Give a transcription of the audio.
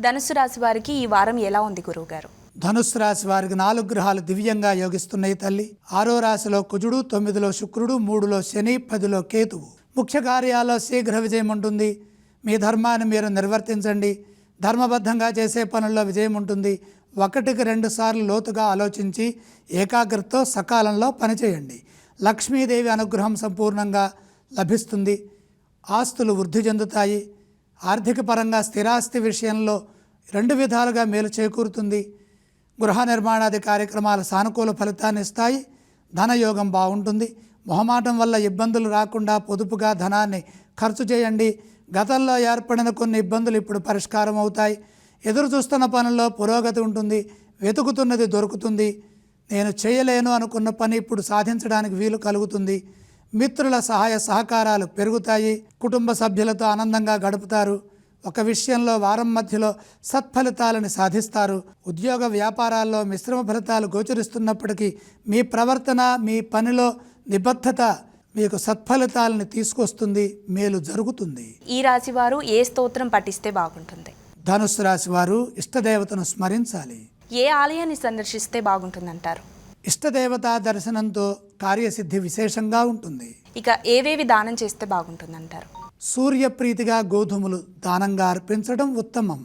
ధనుసు రాశి వారికి ఈ వారం ఎలా ఉంది గురువుగారు? ధనుసు రాశి వారికి నాలుగు గ్రహాలు దివ్యంగా యోగిస్తున్నాయి తల్లి. ఆరో రాశిలో కుజుడు తొమ్మిదిలో శుక్రుడు మూడులో శని పదిలో కేతువు. ముఖ్య కార్యాల్లో శీఘ్ర విజయం ఉంటుంది. మీ ధర్మాన్ని మీరు నిర్వర్తించండి. ధర్మబద్ధంగా చేసే పనుల్లో విజయం ఉంటుంది. ఒకటికి రెండు సార్లు లోతుగా ఆలోచించి ఏకాగ్రతతో సకాలంలో పనిచేయండి. లక్ష్మీదేవి అనుగ్రహం సంపూర్ణంగా లభిస్తుంది. ఆస్తులు వృద్ధి చెందుతాయి. ఆర్థిక పరంగా స్థిరాస్తి విషయంలో రెండు విధాలుగా మేలు చేకూరుతుంది. గృహ నిర్మాణాది కార్యక్రమాలు సానుకూల ఫలితాన్ని ఇస్తాయి. ధనయోగం బాగుంటుంది. మొహమాటం వల్ల ఇబ్బందులు రాకుండా పొదుపుగా ధనాన్ని ఖర్చు చేయండి. గతంలో ఏర్పడిన కొన్ని ఇబ్బందులు ఇప్పుడు పరిష్కారం అవుతాయి. ఎదురు చూస్తున్న పనుల్లో పురోగతి ఉంటుంది. వెతుకుతున్నది దొరుకుతుంది. నేను చేయలేను అనుకున్న పని ఇప్పుడు సాధించడానికి వీలు కలుగుతుంది. మిత్రుల సహాయ సహకారాలు పెరుగుతాయి. కుటుంబ సభ్యులతో ఆనందంగా గడుపుతారు. ఒక విషయంలో వారం మధ్యలో సత్ఫలితాలను సాధిస్తారు. ఉద్యోగ వ్యాపారాల్లో మిశ్రమ ఫలితాలు గోచరిస్తున్నప్పటికీ మీ ప్రవర్తన మీ పనిలో నిబద్ధత మీకు సత్ఫలితాలను తీసుకొస్తుంది మేలు జరుగుతుంది. ఈ రాశి వారు ఏ స్తోత్రం పఠిస్తే బాగుంటుంది? ధనుస్సు రాశి వారు ఇష్టదేవతను స్మరించాలి. ఏ ఆలయాన్ని సందర్శిస్తే బాగుంటుందంటారు? ఇష్టదేవతా దర్శనంతో కార్యసిద్ధి విశేషంగా ఉంటుంది. ఇక ఏవేవి దానం చేస్తే బాగుంటుందంటారు? సూర్యప్రీతిగా గోధుమలు దానంగా అర్పించడం ఉత్తమం.